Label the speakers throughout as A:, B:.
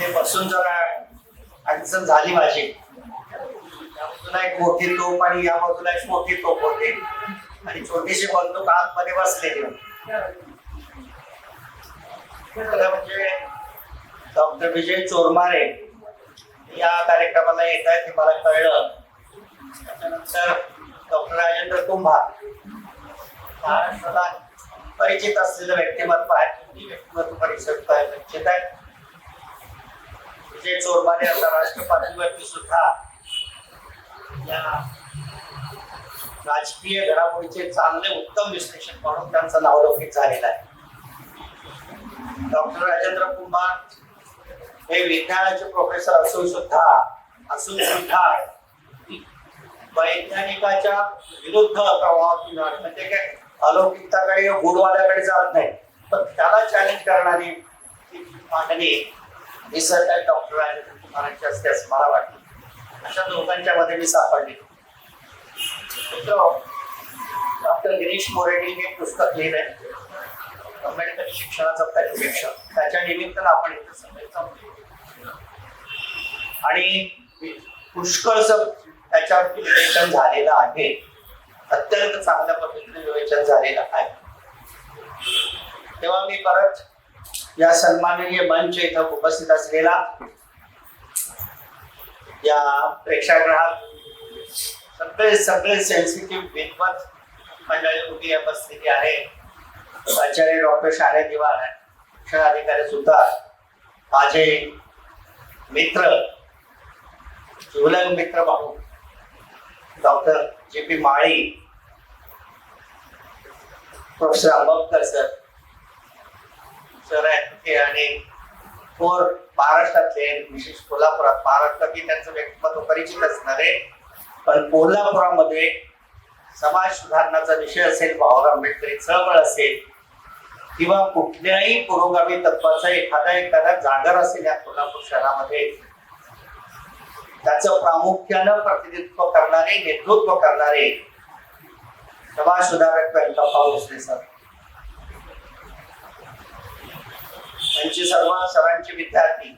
A: ते बसून जरा अडचण झाली माझी. तुला बाजूला एक मोठी तोप आणि या बाजूला एक मोठी तोप होती. आणि छोटीशी बंदूक आतमध्ये बसलेली म्हणजे डॉक्टर विजय चोरमारे या कार्यक्रमाला येत आहेत हे मला कळलं. त्याच्यानंतर डॉक्टर राजेंद्र कुंभार महाराष्ट्राला परिचित असलेलं व्यक्तिमत्व आहे. व्यक्तिमत्व परिचित आहे. परिचित आहे आता चोरमारे पातळीवरती सुद्धा या राजकीय घडामोडीचे चांगले उत्तम विश्लेषण म्हणून त्यांचं नावलौकिक झालेलं आहे. डॉक्टर राजेंद्र कुंभार हे विज्ञानाचे प्रोफेसर असून सुद्धा असून सुद्धा वैज्ञानिकाच्या विरुद्ध प्रभाव म्हणजे काय अलौकिकताकडे गुडवाल्याकडे जात नाही. पण त्याला चॅलेंज करणारी मांडणी मांडणी निसर्गात डॉक्टर आहे कुमारांची असते असं मला वाटतं. अशा दोघांच्या मध्ये मी सापडली. डॉक्टर गिरीश मोरेडी हे पुस्तक लिहिलंय. अंबेडकरी शिक्षणाचं परिप्रेक्ष्य त्याच्या निमित्तानं आपण इथं सगळे आणि पुष्कळच त्याच्यावरती विवेचन झालेलं आहे. अत्यंत चांगल्या पद्धतीने विवेचन झालेलं आहे. तेव्हा मी परत या सन्माननीय मंच इथं उपस्थित असलेला या प्रेक्षागृहात सगळे सगळे सेन्सिटिव्ह विद्वत मंडळी उभी आहे, आहे. आचार्य डॉक्टर शाळे दिवाण शिक्षण अधिकारी सुद्धा माझे मित्र जिवलग मित्र भाऊ doctor J P Mali professor Ambedkar sir sir आहेत तिथे आणि थोर महाराष्ट्रातले विशेष कोल्हापुरात महाराष्ट्रातही त्यांचं व्यक्तिमत्व परिचित असणार आहे. पण कोल्हापुरामध्ये समाज सुधारणाचा विषय असेल भाऊराव आंबेडकरी चळवळ असेल किंवा कुठल्याही पुरोगामी तत्वाचा एखादा एखादा जागर असेल या कोल्हापूर शहरामध्ये त्याचं प्रामुख्यानं प्रतिनिधित्व करणारे नेतृत्व करणारे समाज सुधारक व्यंकप्पा भोसले सर. त्यांचे सर्व सरांचे विद्यार्थी.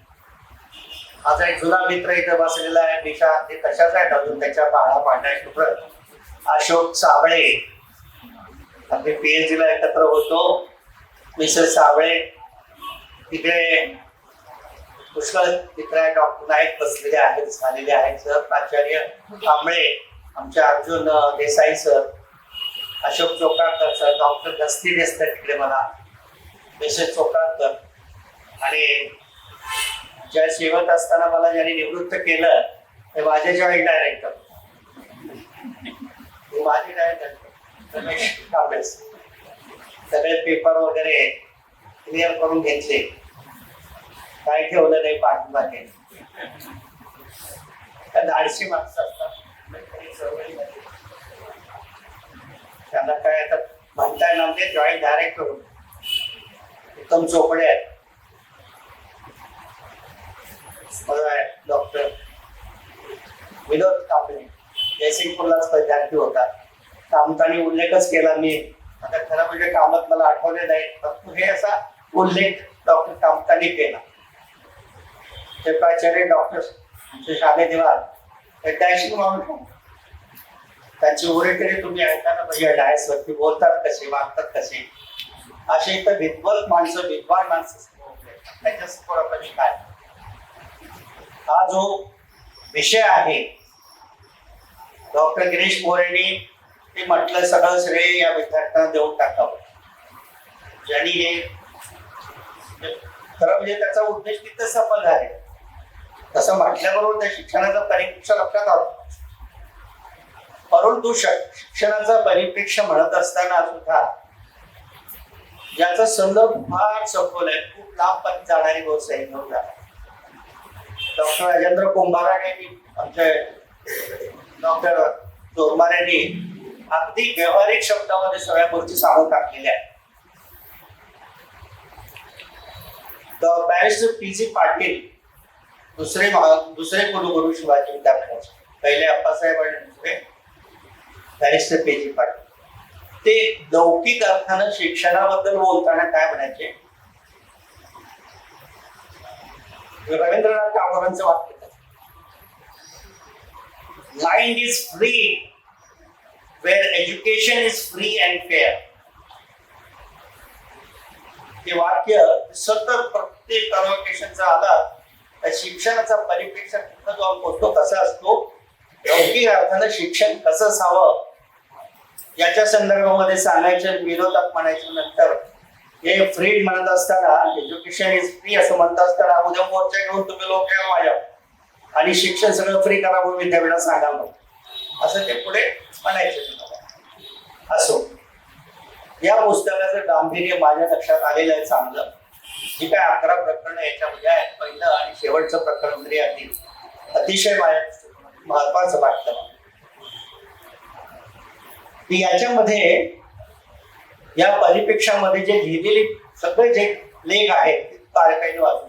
A: माझा एक जुना मित्र इथे बसलेला आहे दिशा ते तशाच आहेत अजून त्याच्या पाळा पांढऱ्या शुभ्र अशोक साबळे. आम्ही पीएचडी ला एकत्र होतो. मिसेस साबळे. तिकडे पुष्कळ मित्र आहे डॉक्टर नाईक बसलेले आहेत झालेले आहेत सर. प्राचार्य कांबळे आमचे Arjun Desai sir. Ashok Chokalkar sir. Doctor Gasti दिसतात तिकडे मला. मिसेस चोकाळकर आणि ज्या सेवत असताना मला ज्याने निवृत्त केलं ते माझे जॉईंट डायरेक्टर माझे डायरेक्टर रमेश सगळे पेपर वगैरे क्लिअर करून घेतले. काय ठेवलं नाही पाठीमागे? धाडशी माणसं असतात. त्यांना काय आता म्हणता ना नाही जॉईंट डायरेक्टर उत्तम चोपडे आहेत. डॉक्टर विनोद कापले जयसिंगपूरलाच विद्यार्थी होता. कामतानी उल्लेखच केला मी. आता खरं म्हणजे कामत मला आठवले नाही परंतु हे असा उल्लेख डॉक्टर कामतानी केला. ते प्राचार्य डॉक्टर शाले देवाल. हे डॅशिंग माणूस त्यांची ओरेटरी तुम्ही ऐकायला पाहिजे डायस वरती बोलतात कसे वागतात कसे. असे इथं विद्वत माणसं विद्वान माणसं त्याच्या आपण काय? हा जो विषय आहे डॉक्टर गिरीश मोरेनी ते म्हटलं सगळं श्रेय या विद्यार्थ्यांना देऊन टाकावं. ज्यांनी हे म्हणजे खरं म्हणजे त्याचा उद्देश तिथं सफल झाले. तसं म्हटल्याबरोबर त्या शिक्षणाचा परिप्रेक्ष लक्षात आलं. परंतु श- शिक्षणाचा परिप्रेक्ष म्हणत असताना सुद्धा याचा संदर्भ फार सखोल आहे. खूप लांब पण जाणारी गोष्ट आहे. डॉक्टर राजेंद्र कुंभाराने आमचे डॉक्टर चोरमारेंनी अगदी व्यवहारिक शब्दामध्ये सगळ्या गोष्टी सांगून टाकलेल्या आहेत. तर बॅरिस्टर पी जी पाटील दुसरे महा- दुसरे कुलगुरू शिवाजी विद्यापीठाचे. पहिले अप्पासाहेब आणि दुसरे बॅरिस्टर पी जी पाटील ते लौकिक अर्थानं शिक्षणाबद्दल बोलताना काय म्हणायचे? रवींद्रनाथ टागोरांचं वाक्य mind is free where education is free and fair हे वाक्य सतत प्रत्येक कन्व्होकेशनचा आला त्या शिक्षणाचा परिप्रेक्ष्य कुठं जो पोहोचतो कसा असतो. लौकिक अर्थानं शिक्षण कसं असावं? याच्या संदर्भामध्ये सांगायचं विरोधात म्हणायचं नंतर हे फ्री म्हणत असताना एज्युकेशन इज फ्री असं म्हणत असताना उद्या मोर्चा घेऊन तुम्ही लोक या माझ्या. आणि शिक्षण सगळं फ्री करा म्हणून विद्यापीठात मग असं ते पुढे म्हणायचं असो. या पुस्तकाचं गांभीर्य माझ्या लक्षात आलेलं आहे चांगलं. जी काय अकरा प्रकरण याच्यामध्ये आहेत. पहिलं आणि शेवटचं प्रकरण तरी अगदी अतिशय माझ्या महत्वाचं वाटतं. याच्यामध्ये या परिपेक्षामध्ये जे लिहिलेले सगळे जे लेख आहेत ते बारकाईने वाचून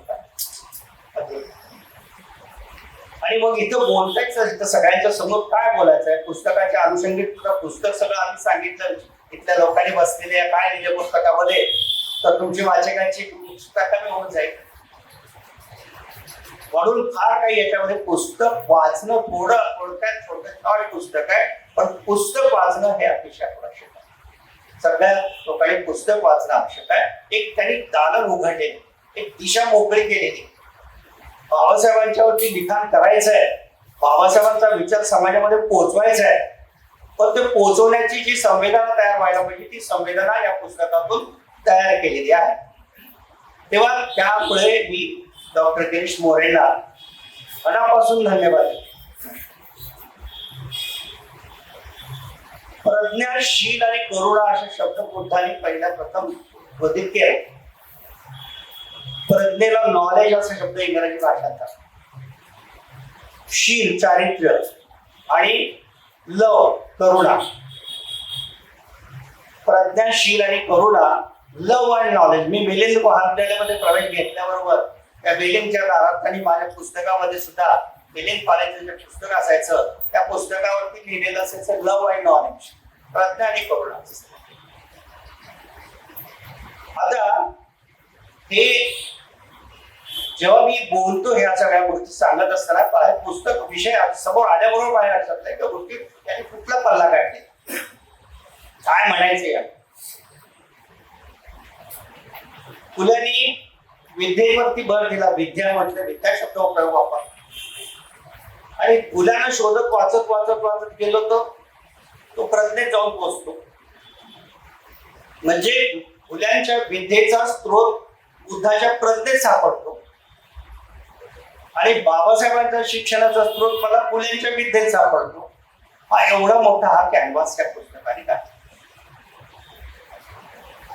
A: आणि मग इथं बोलतायचं इथं सगळ्यांच्या समोर काय बोलायचं आहे पुस्तकाच्या अनुषंगिक पुस्तक सगळं आम्ही सांगितलं इथल्या लोकांनी बसलेले काय लिहिले पुस्तकामध्ये तर तुमची वाचकांची उत्सुकता कमी होऊन जाईल म्हणून फार काही याच्यामध्ये पुस्तक वाचणं थोडं थोडक्यात थोडक्यात पुस्तक आहे पण पुस्तक वाचणं हे अतिशय आवश्यक आहे सगळ्या लोकांनी पुस्तक वाचणं आवश्यक आहे. एक त्यांनी दालन उघडलेले एक दिशा मोकळी केलेली. बाबासाहेबांच्यावरती लिखाण करायचं आहे बाबासाहेबांचा विचार समाजामध्ये पोहोचवायचा आहे पण ते पोहोचवण्याची जी संवेदना तयार व्हायला पाहिजे ती संवेदना या पुस्तकातून तयार केलेली आहे. तेव्हा त्यामुळे मी डॉक्टर गिरीश मोरेला मनापासून धन्यवाद प्रज्ञाशील आणि करुणा असे शब्द बुद्धांनी पहिल्या प्रथम उद्दित केले प्रज्ञेला नॉलेज असा शब्द इंग्रजी भाषात शील चारित्र्य आणि लव करुणा. प्रज्ञाशील आणि करुणा लव आणि नॉलेज मी मिलिंद महाविद्यालयामध्ये प्रवेश घेतल्याबरोबर त्या बिलिंगच्या दारात आणि माझ्या पुस्तकामध्ये सुद्धा मिलिंद कॉलेजचं जे पुस्तक असायचं. पुस्तकावरती लिहिलेलं असायचं लव अँड नॉलेज प्रज्ञा आणि करुणा. आता हे जेव्हा मी बोलतो ह्या सगळ्या गोष्टी सांगत असताना बाहेर पुस्तक विषय समोर आल्याबरोबर बाहेर आठवत नाही. त्या गोष्टी त्यांनी कुठला पल्ला काढले? काय म्हणायचं या फुलांनी विद्येवरती भर दिला. विद्या म्हटलं विद्या शब्द उपयोग वापर आणि फुलानं शोधत वाचत वाचत वाचत गेलो तर तो प्रज्ञेत जाऊन पोहोचतो म्हणजे फुल्यांच्या विद्येचा स्त्रोत बुद्धाच्या प्रज्ञेत सापडतो. आणि बाबासाहेबांच्या शिक्षणाचा स्रोत मला फुल्यांच्या विद्येत सापडतो. हा एवढा मोठा हा कॅनव्हास त्या पुस्तकाने का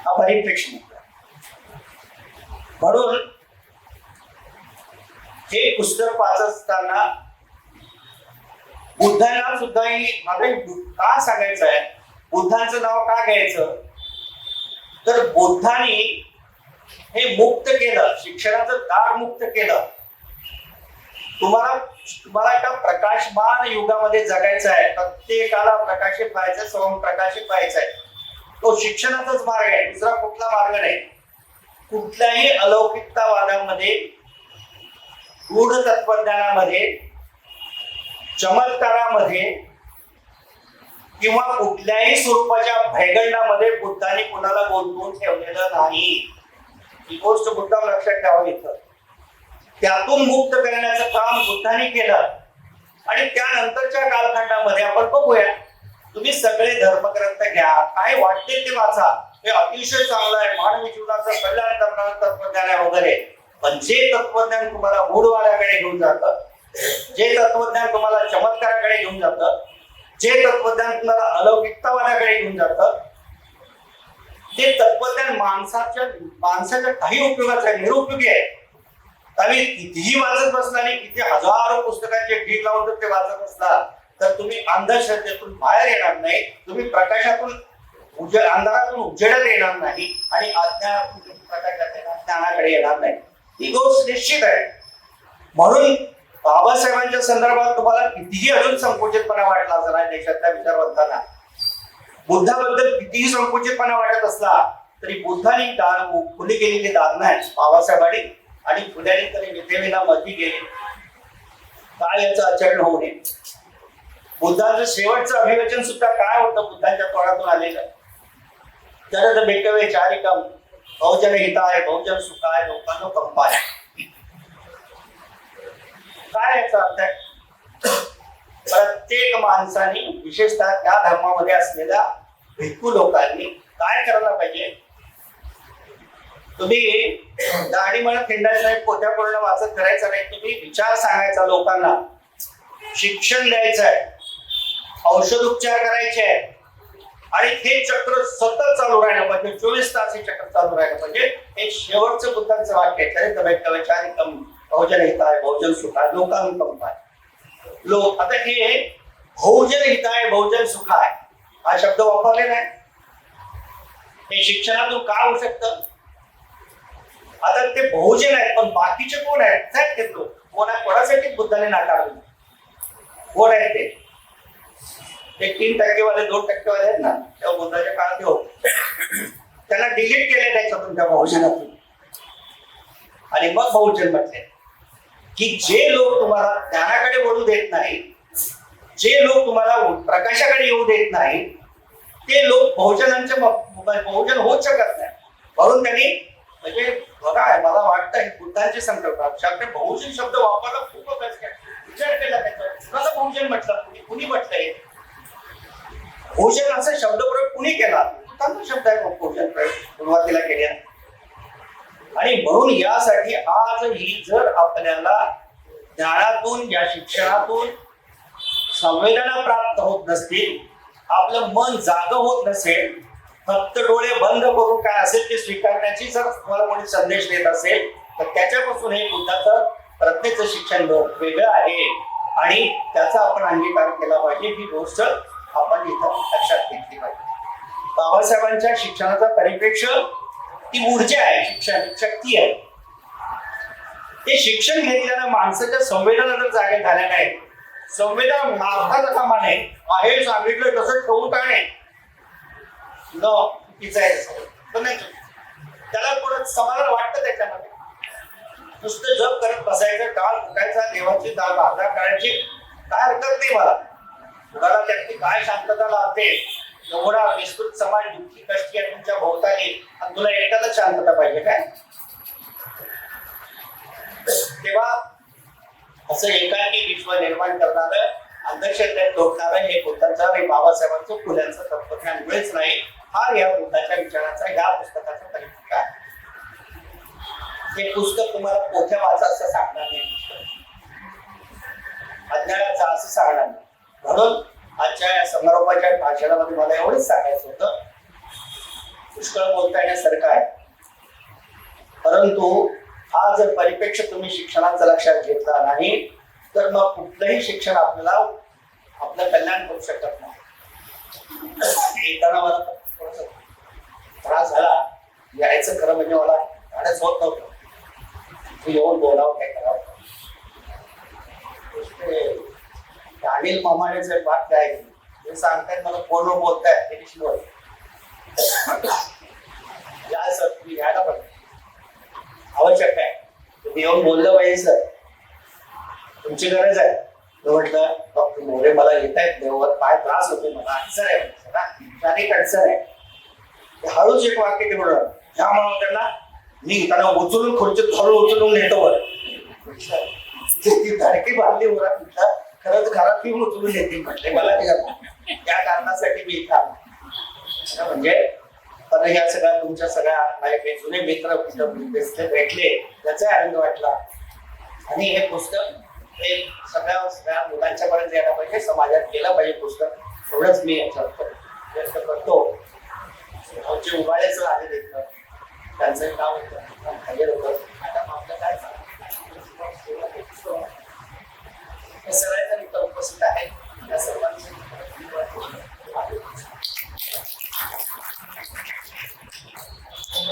A: हा परिप्रेक्ष म्हणून हे पुस्तक वाचत असताना बुद्धांना सुद्धा ही का सांगायचं आहे. बुद्धांचं नाव का घ्यायचं? तर बुद्धांनी हे मुक्त केलं शिक्षणाचं दार मुक्त केलं. तुम्हाला तुम्हाला एका प्रकाशमान युगामध्ये जगायचं आहे. प्रत्येकाला प्रकाशित व्हायचं स्वयं प्रकाशित व्हायचं आहे. तो शिक्षणाचाच मार्ग आहे दुसरा कुठला मार्ग नाही. कुठल्याही अलौकिकतावादामध्ये गूढ तत्वज्ञानामध्ये चमत्कारामध्ये किंवा कुठल्याही स्वरूपाच्या भयगंडामध्ये बुद्धाने कुणाला गुंतवून ठेवलेलं नाही. ही गोष्ट बुद्धा लक्षात ठेवावी इथं. त्यातून मुक्त करण्याचं काम बुद्धाने केलं. आणि त्यानंतरच्या कालखंडामध्ये आपण बघूया तुम्ही सगळे धर्मग्रंथ घ्या. काय वाटते ते वाचा. हे अतिशय चांगलं आहे. मानवी जीवनाचं कल्याण करणारं तत्वज्ञान आहे वगैरे. पण जे तत्वज्ञान तुम्हाला मूढवाड्याकडे घेऊन जातं जे तत्वज्ञान तुम्हाला चमत्काराकडे घेऊन जातं जे तत्वज्ञान तुम्हाला अलौकिकतावादाकडे घेऊन जातं ते तत्वज्ञान माणसाच्या माणसाच्या काही उपयोगाचं आहे निरुपयोगी आहे. आणि कितीही वाचत बसला आणि किती हजारो पुस्तकांचे ढीक लावून जर ते वाचत असला तर तुम्ही अंधश्रद्धेतून बाहेर येणार नाही तुम्ही प्रकाशातून उजे अंधारातून उजेडत येणार नाही आणि अज्ञानातून प्रकाशात येणार ज्ञानाकडे येणार नाही. ही गोष्ट निश्चित आहे. म्हणून बाबासाहेबांच्या संदर्भात तुम्हाला कितीही अजून संकुचितपणा वाटला असला विचार विचारवंतांना. बुद्धाबद्दल कितीही संकुचितपणा वाटत असला तरी बुद्धाने दान खुली केलेली दान नाही. बाबासाहेबांनी आणि खुल्याने तरी विधेविना मती गेली काय याचं आचरण होऊ नये? बुद्धाचं शेवटचं अभिवचन सुद्धा काय होतं बुद्धांच्या तोंडातून आलेलं? तर भेटवे चारिकम. बहुजन हिताय बहुजन सुखाय लोकांनो कंपाय. काय याचा अर्थ आहे. प्रत्येक माणसाने विशेषतः त्या धर्मामध्ये असलेल्या भिक्खू लोकांनी काय करायला पाहिजे? तुम्ही दाढी म्हणत हिंडायचं नाही पोथ्या पूर्ण वाचत करायचं नाही तुम्ही विचार सांगायचा लोकांना. शिक्षण द्यायचं आहे औषध उपचार करायचे. आहे आणि हे चक्र सतत चालू राहिलं पाहिजे. चोवीस तास हे चक्र चालू राहिलं पाहिजे. हे शेवटचं बुद्धांचं वाक्य आहे. खरे तर कवचारी कम बहुजन हिताय बहुजन सुखाय लोकांना कंपाय लोक आता हे बहुजन हिताय बहुजन सुखाय हा शब्द वापरलेला आहे हे शिक्षणातून का होऊ शकतं? आता ते बहुजन आहेत पण बाकीचे कोण आहेत? ते लोक. कोणा कोणासाठी बुद्धाने नाकारले कोण आहेत ते? ते तीन टक्केवाले दोन टक्केवाले आहेत ना तेव्हा बुद्धाच्या काळात हो. त्यांना डिलीट केले त्याच्यातून त्या बहुजनातून आणि मग बहुजन म्हटले. की जे लोक तुम्हाला ज्ञानाकडे वळू देत नाही जे लोक तुम्हाला प्रकाशाकडे येऊ देत नाही ते लोक बहुजनांचे बहुजन होऊच शकत नाही. म्हणून त्यांनी म्हणजे बघा मला वाटतं हे बुद्धांचे संकल्प. शब्द बहुजन शब्द वापरला खूप अभ्यास विचार केला त्याचा कसं बहुजन म्हटलं? कुणी कुणी म्हटलंय भोजन असा शब्द प्रयोग कुणी केला? शब्द आहे भोजन. प्रयोग सुरुवातीला केल्या आणि म्हणून यासाठी आज ही जर आपल्याला ज्ञानातून या शिक्षणातून संवेदना प्राप्त होत नसतील आपलं मन जाग होत नसेल फक्त डोळे बंद करून काय असेल ते स्वीकारण्याची जर तुम्हाला कोणी संदेश देत असेल तर त्याच्यापासून हे बुद्धाचं प्रत्येकचं शिक्षण वेगळं आहे. आणि त्याचा आपण अंगीकार केला पाहिजे ही गोष्ट आपण इथं लक्षात घेतली पाहिजे. बाबासाहेबांच्या शिक्षणाचा परिप्रेक्ष ती ऊर्जा आहे शिक्षण शक्ती आहे. ते शिक्षण घेतल्यानं माणसाच्या संवेदना जागे झाल्या नाही संवेदना मारता कामा नये हे सांगितलं तसं ठेवून काय नाही? न चुकीचं आहे पण नाही त्याला पुढे समाधान वाटतं त्याच्यामध्ये? नुसतं जप करत बसायचं काल फुटायचा देवाची दाल भाजा करायची. काय हरकत नाही मला. कुणाला त्यातली काय शांतता लाभते? एवढा विस्तृत समाज दुःखी कष्टी आहे तुमच्या भोवताली. आणि तुला एकट्याला शांतता पाहिजे काय? तेव्हा असं एकाकी विश्व निर्माण करणारं अंधश्रद्धेत तोडणारं हे बुद्धांचं आणि बाबासाहेबांचं फुल्यांचं तत्वज्ञान मुळेच नाही. हा या बुद्धाच्या विचाराचा या पुस्तकाचा परिणाम आहे हे पुस्तक तुम्हाला पोथ्या वाचा असं सांगणार नाही. अज्ञानाचा असं सांगणार नाही. म्हणून आजच्या या समारोपाच्या भाषणामध्ये मला एवढंच सांगायचं होतं. पुष्कळ बोलता येण्यासारखं आहे. परंतु हा जर परिपेक्ष तुम्ही शिक्षणाचा लक्षात घेतला नाही तर मग कुठलंही शिक्षण आपल्याला आपलं कल्याण करू शकत नाही. येताना मला थोडंसं त्रास झाला. यायचं खरं म्हणजे मला धाडच होत नव्हतं. येऊन बोलावं काय करावं? अनिल मामानेचं एक वाक्य आहे ते सांगतायत मला पूर्ण बोलताय ते विष्णू या सर तुम्ही घ्यायला पाहिजे आवश्यक आहे तुम्ही येऊन बोललं पाहिजे सर. तुमची गरज आहे. मी म्हटलं डॉक्टर मोरे मला येत आहेत देवावर काय त्रास होतो मला अडचण आहे. जरा शारीरिक अडचण आहे. हळूच एक वाक्य ते म्हणून ह्या म्हणून त्यांना मी त्यांना उचलून खुर्चीत हळू उचलून नेतो वर. ती धडकी बांधली वर म्हटलं खरंच घरात ती उचलून देते म्हटले मला या कारणासाठी मी इथं म्हणजे पण ह्या सगळ्या तुमच्या सगळ्या जुने मित्र भेटले त्याचा आनंद वाटला. आणि हे पुस्तक हे सगळ्या सगळ्या मुलांच्या पर्यंत यायला पाहिजे समाजात केलं पाहिजे पुस्तक. एवढंच मी याच्यात व्यक्त करतो. जे उबाळेच आले देत त्यांचं काम होतं. काय झालं? सगळ्यांचा मित्र उपस्थित आहे त्या